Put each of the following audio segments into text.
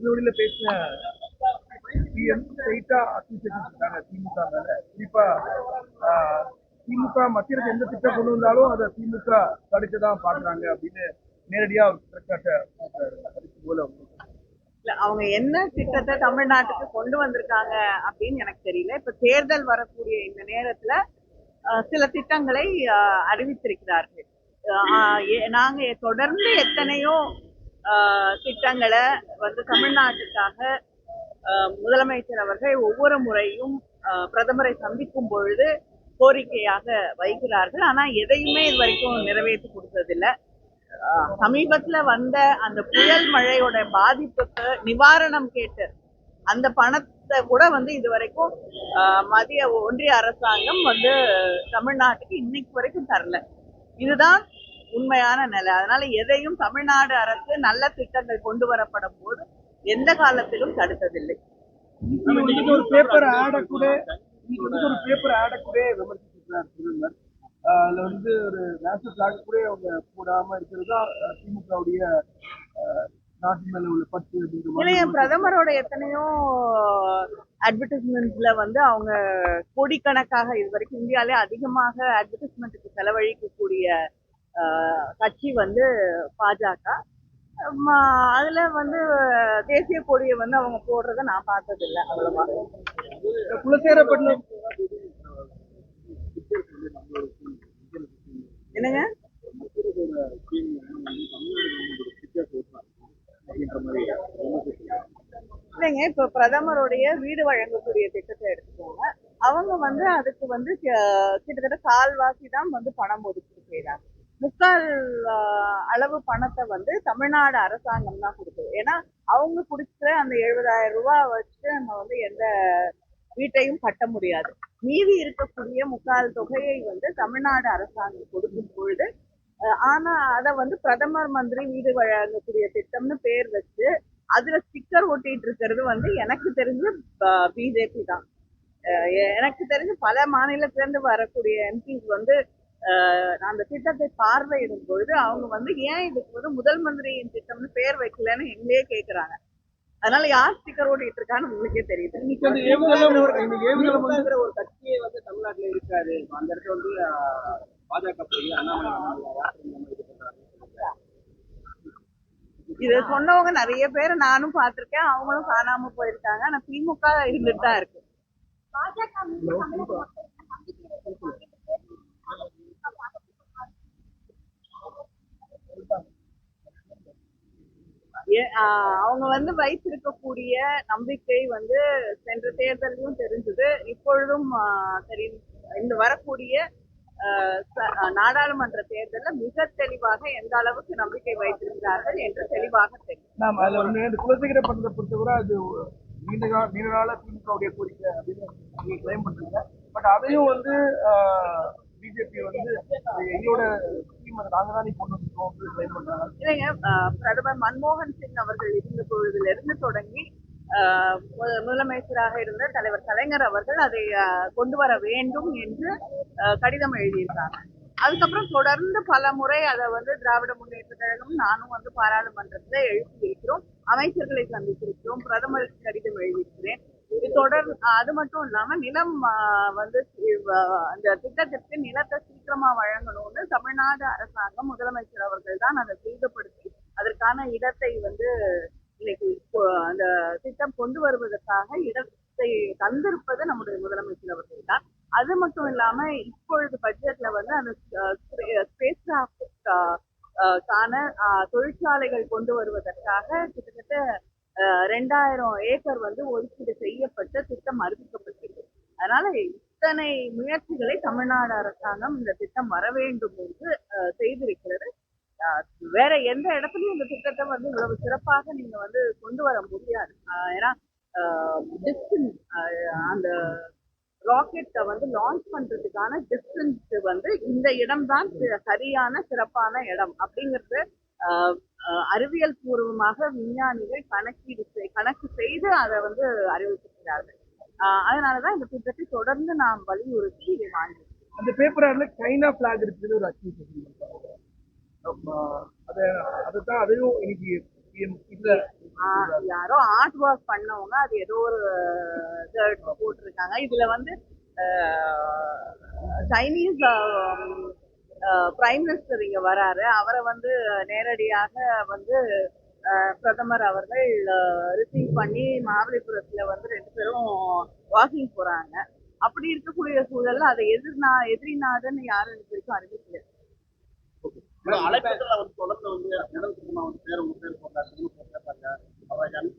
முன்னோடியில பேசின சிஎம் ஸ்ட்ரைட்டா அக்யூசேஷன் இருக்காங்க திமுக மேல. குறிப்பா ஆஹ், திமுக மத்திய எந்த திட்டம் கொண்டு வந்தாலும் அதை திமுக தடுக்கதான் பாக்குறாங்க அப்படின்னு நேரடியா அவர் குற்றச்சாட்டை போல இல்ல, அவங்க என்ன திட்டத்தை தமிழ்நாட்டுக்கு கொண்டு வந்திருக்காங்க அப்படின்னு எனக்கு தெரியல. இப்ப தேர்தல் வரக்கூடிய இந்த நேரத்துல சில திட்டங்களை அறிவித்திருக்கிறார்கள். நாங்க தொடர்ந்து எத்தனையோ திட்டங்களை வந்து தமிழ்நாட்டுக்காக முதலமைச்சர் அவர்கள் ஒவ்வொரு முறையும் பிரதமரை சந்திக்கும் பொழுது கோரிக்கையாக வைக்கிறார்கள். ஆனா எதையுமே இது வரைக்கும் நிறைவேற்றி கொடுத்ததில்லை. ஆஹ் சமீபத்துல வந்த அந்த புயல் மழையோட பாதிப்புக்கு நிவாரணம் கேட்டு அந்த பணத்தை கூட வந்து இது வரைக்கும் ஆஹ் மத்திய ஒன்றிய அரசாங்கம் வந்து தமிழ்நாட்டுக்கு இன்னைக்கு வரைக்கும் தரல. இதுதான் உண்மையான நிலை. அதனால எதையும் தமிழ்நாடு அரசு நல்ல திட்டங்கள் கொண்டு வரப்படும் போது எந்த காலத்திலும் தடுத்ததில்லை. இன்னைக்கு ஒரு பேப்பர் ஆட கூட இன்னைக்கு வந்து ஒரு பேப்பர் ஆட கூட விமர்சிச்சிருக்கிறார் அதுல வந்து ஒரு நேஷனல் பிளாக் கூட அவங்க போடாம இருக்கிறது திமுகவுடைய இல்லையா பிரதமரோட எத்தனையோ அட்வர்டைஸ்மெண்ட்ஸ்ல வந்து அவங்க கோடிக்கணக்காக இது வரைக்கும் இந்தியாலே அதிகமாக அட்வர்டைஸ்மெண்ட்டுக்கு செலவழிக்கக்கூடிய கட்சி வந்து பாஜக. அதில் அதுல வந்து தேசிய கொடியை வந்து அவங்க போடுறத நான் பார்த்ததில்லை அவ்வளோவா. குலசேரப்பட்டினம் என்னங்க? இல்லைங்க இப்போ பிரதமருடைய வீடு வழங்கக்கூடிய திட்டத்தை எடுத்துக்கோங்க. அவங்க வந்து அதுக்கு வந்து கிட்டத்தட்ட கால்வாசி தான் வந்து பணம் ஒதுக்கீடு செய்யறாங்க முக்கால் அளவு பணத்தை வந்து தமிழ்நாடு அரசாங்கம் தான் கொடுக்குது ஏன்னா அவங்க கொடுக்குற அந்த எழுபதாயிரம் ரூபாய் வச்சு நம்ம வந்து எந்த வீட்டையும் கட்ட முடியாது. மீதி இருக்கக்கூடிய முக்கால் தொகையை வந்து தமிழ்நாடு அரசாங்கம் கொடுக்கும் பொழுது ஆனால் ஆனா அதை வந்து பிரதமர் மந்திரி வீடு வழங்கக்கூடிய திட்டம்னு பேர் வச்சு அதுல ஸ்டிக்கர் ஒட்டிட்டு இருக்கிறது வந்து எனக்கு தெரிஞ்சு பிஜேபி தான். எனக்கு தெரிஞ்சு பல மாநிலத்துலருந்து வரக்கூடிய எம்பிஸ் வந்து அந்த திட்டத்தை பார்வையிடும் பொழுது அவங்க வந்து ஏன் இதுக்கு வந்து முதல் மந்திரியின் திட்டம்னு பேர் வைக்கலன்னு எங்களே கேக்குறாங்க. அதனால யார் ஸ்டிக்கர் ஓட்டிட்டு இருக்கான்னு உங்களுக்கே தெரியுது. ஒரு கட்சியே வந்து தமிழ்நாட்டுல இருக்காரு அந்த இடத்துல வந்து பாஜக இது சொன்னவங்க நிறைய பேர் நானும் பார்த்திருக்கேன். அவங்களும் காணாம போயிருக்காங்க. ஆனா திமுக இருந்துட்டு தான் இருக்கு. ஏ- அவங்க வந்து வைத்திருக்கக்கூடிய நம்பிக்கை வந்து சென்ற தேர்தலையும் தெரிஞ்சது. இப்பொழுதும் ஆஹ் இந்த வரக்கூடிய ஆஹ் நாடாளுமன்ற தேர்தலில் மிக தெளிவாக எந்த அளவுக்கு நம்பிக்கை வைத்திருக்கிறார்கள் என்று தெளிவாக தெரியும். நாம் அதுல ஒண்ணு பொறுத்தவரை அது நீண்ட கால நீண்ட நாள திமுகவுடைய கோரிக்கை அப்படின்னு நீங்க கிளைம் பண்றீங்க பட் அதையும் வந்து பிஜேபி வந்து எங்களோட நாங்க தான் கொண்டு பண்றாங்க. இல்லைங்க பிரதமர் மன்மோகன் சிங் அவர்கள் இருந்த பொழுதுல இருந்து தொடங்கி முதலமைச்சராக இருந்த தலைவர் கலைஞர் அவர்கள் அதை கொண்டு வர வேண்டும் என்று ஆஹ் கடிதம் எழுதியிருக்காங்க. அதுக்கப்புறம் தொடர்ந்து பல முறை அதை வந்து திராவிட முன்னேற்ற கழகம் நானும் வந்து பாராளுமன்றத்தில் எழுப்பி அமைச்சர்களை சந்தித்திருக்கிறோம் பிரதமருக்கு கடிதம் எழுதியிருக்கிறேன். தொடர் அது மட்டும் இல்லாம நிலம் வந்து அந்த திட்டத்திற்கு நிலத்தை சீக்கிரமா வழங்கணும்னு தமிழ்நாடு அரசாங்கம் முதலமைச்சர் அவர்கள் தான் அதை துரிதப்படுத்தி அதற்கான இடத்தை வந்து இன்னைக்கு அந்த திட்டம் கொண்டு வருவதற்காக இடத்தை தந்திருப்பது நம்முடைய முதலமைச்சர் அவர்கள் தான். அது மட்டும் இல்லாம இப்பொழுது பட்ஜெட்ல வந்து அந்த ஸ்பேஸ் கான தொழிற்சாலைகள் கொண்டு வருவதற்காக கிட்டத்தட்ட ரெண்டாயிரம் ஏக்கர் வந்து ஒதுக்கீடு செய்யப்பட்ட திட்டம் அறிவிக்கப்பட்டிருக்கு. அதனால இத்தனை முயற்சிகளை தமிழ்நாடு அரசாங்கம் இந்த திட்டம் வர வேண்டும் என்று செய்திருக்கிறது. வேற எந்த இடத்துலயும் இந்த திட்டத்தை வந்து இவ்வளவு சிறப்பாக நீங்க வந்து கொண்டு வர முடியாது. ஏன்னா டிஸ்டன்ஸ் அந்த ராக்கெட்டை வந்து லான்ச் பண்றதுக்கான டிஸ்டன்ஸ் வந்து இந்த இடம் தான் சரியான சிறப்பான இடம் அப்படிங்கிறது அறிவியல் பூர்வமாக விஞ்ஞானிகள் கணக்கீடு கணக்கு செய்து அதை வந்து அறிவித்திருக்கிறார்கள். அதனாலதான் இந்த திட்டத்தை தொடர்ந்து நாம் வலியுறுத்தி இதை வாங்கி அந்த பேப்பர் சைனா பிளாக் இருக்குது ஒரு அதை அதை தான் அதையும் இன்னைக்கு யாரோ ஆர்ட் ஒர்க் பண்ணவங்க அது ஏதோ ஒரு போட்டிருக்காங்க. இதுல வந்து சைனீஸ் பிரைம் மினிஸ்டர் இங்க வராரு. அவரை வந்து நேரடியாக வந்து பிரதமர் அவர்கள் ரிசீவ் பண்ணி மகாபலிபுரத்துல வந்து ரெண்டு பேரும் வாக்கிங் போறாங்க. அப்படி இருக்கக்கூடிய சூழல்ல அதை எதிர்நா எதிரி நாடுன்னு யாரும் இது வரைக்கும் அறிவிக்கல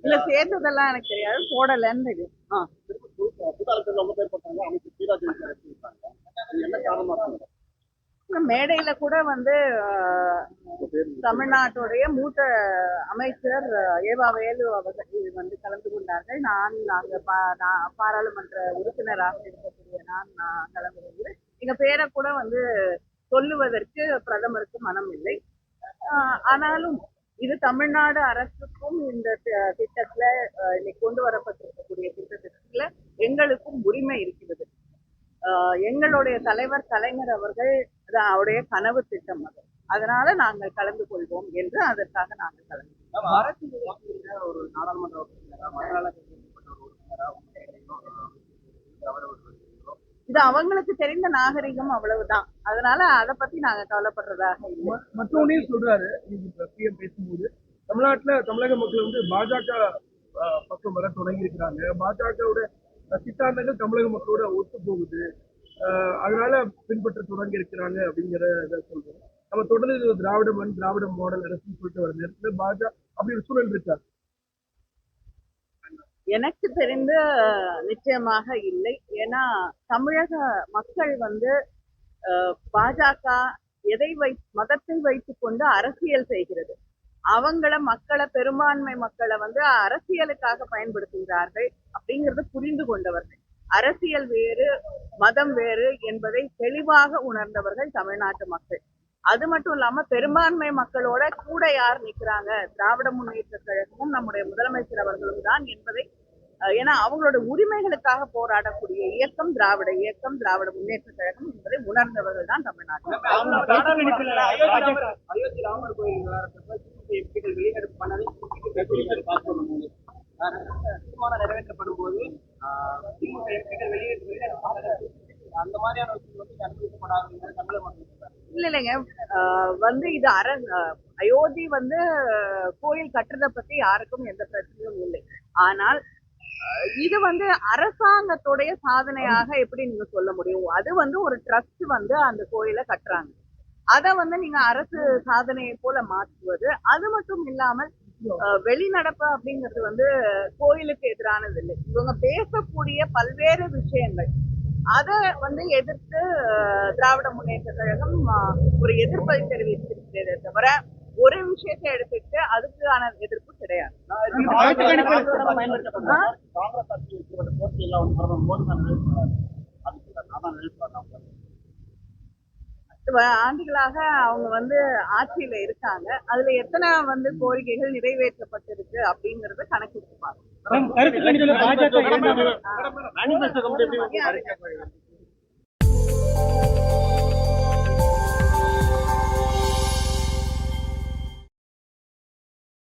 இல்ல சேர்ந்ததெல்லாம் எனக்கு தெரியாது. போடலன்னு தெரியும். உங்க பேர் போட்டாங்க. அமைச்சர் சீராஜ் என்ன காரணமா மேடையில கூட வந்து ஆஹ், தமிழ்நாட்டுடைய மூத்த அமைச்சர் ஏவா வேலு அவர்கள் வந்து கலந்து கொண்டார்கள். நான் அங்க பா- நான் பாராளுமன்ற உறுப்பினராக இருக்கக்கூடிய நான் நான் கலந்து கொண்டு எங்க பேரை கூட வந்து சொல்லுவதற்கு பிரதமருக்கு மனம் இல்லை. ஆனாலும் இது தமிழ்நாடு அரசுக்கும் இந்த திட்டத்துல அஹ், இன்னைக்கு கொண்டு வரப்பட்டிருக்கக்கூடிய திட்டத்திற்குள்ள எங்களுக்கும் உரிமை இருக்கிறது. ஆஹ், எங்களுடைய தலைவர் கலைஞர் அவர்கள் அது அவருடைய கனவு திட்டம் அது. அதனால நாங்கள் கலந்து கொள்வோம் என்று அதற்காக நாங்கள் கலந்து ஒரு நாடாளுமன்ற இது அவங்களுக்கு தெரிந்த நாகரிகம் அவ்வளவுதான். அதனால அதை பத்தி நாங்க கவலைப்படுறதாக இல்லை. மற்றொன்னையும் சொல்றாரு. பிஎம் பேசும்போது தமிழ்நாட்டுல தமிழக மக்கள் வந்து பாஜக பக்கம் வர தொடங்கி இருக்கிறாங்க பாஜகவோட சித்தாந்தங்கள் தமிழக மக்களோட ஒத்து போகுது. அதனால பின்பற்ற தொடங்கி இருக்கிறாங்க அப்படிங்கிறத சொல்றோம். நம்ம தொடர்ந்து இது திராவிட மண் திராவிட மாடல் அரசுன்னு சொல்லிட்டு வர நேரத்தில் பாஜக அப்படி ஒரு சூழல் இருக்கா? எனக்கு தெரிந்து நிச்சயமாக இல்லை. ஏன்னா தமிழக மக்கள் வந்து பாஜக எதை வை மதத்தை வைத்துக் கொண்டு அரசியல் செய்கிறது. அவங்கள மக்களை பெரும்பான்மை மக்களை வந்து அரசியலுக்காக பயன்படுத்துகிறார்கள் அப்படிங்கறத புரிந்து கொண்டவர்கள். அரசியல் வேறு மதம் வேறு என்பதை தெளிவாக உணர்ந்தவர்கள் தமிழ்நாட்டு மக்கள். அது மட்டும் இல்லாம பெரும்பான்மை மக்களோட கூட யார் நிக்கிறாங்க? திராவிட முன்னேற்ற கழகமும் நம்முடைய முதலமைச்சர் அவர்களும் தான் என்பதை ஏன்னா அவங்களோட உரிமைகளுக்காக போராடக்கூடிய இயக்கம் திராவிட இயக்கம் திராவிட முன்னேற்ற கழகம் என்பதை உணர்ந்தவர்கள் தான் தமிழ்நாட்டில் நிறைவேற்றப்படும் போது அந்த மாதிரியான இல்ல இல்லைங்க. ஆஹ் வந்து இது அர அயோத்தி வந்து கோயில் கட்டுறத பத்தி யாருக்கும் எந்த பிரச்சனையும் இல்லை. ஆனால் இது வந்து அரசாங்கத்துடைய சாதனையாக எப்படி நீங்க சொல்ல முடியும்? அது வந்து ஒரு ட்ரஸ்ட் வந்து அந்த கோயிலை கட்டுறாங்க. அதை வந்து நீங்க அரசு சாதனையை போல மாற்றுவது. அது மட்டும் இல்லாமல் வெளிநடப்பு அப்படிங்கிறது வந்து கோயிலுக்கு எதிரானது இல்லை. இவங்க பேசக்கூடிய பல்வேறு விஷயங்கள். அதை வந்து எதிர்த்து திராவிட முன்னேற்ற கழகம் ஒரு எதிர்ப்பை தெரிவித்திருக்கிறதே தவிர ஒரு விஷயத்தை எடுத்துக்கிட்டு அதுக்கான எதிர்ப்பு கிடையாது. பயன்படுத்தப்பட்ட காங்கிரஸ் ஆட்சி வைக்கப்பட்ட போட்டியெல்லாம் வந்து பிரதமர் மோடி தான் நிறைவேற்றுறாரு அதுக்கு நான் தான் நிறைவேற்றுறேன் பத்து வ- ஆண்டுகளாக அவங்க வந்து ஆட்சியில இருக்காங்க அதுல எத்தனை வந்து கோரிக்கைகள் நிறைவேற்றப்பட்டிருக்கு அப்படிங்கறத கணக்கிட்டு பாருங்க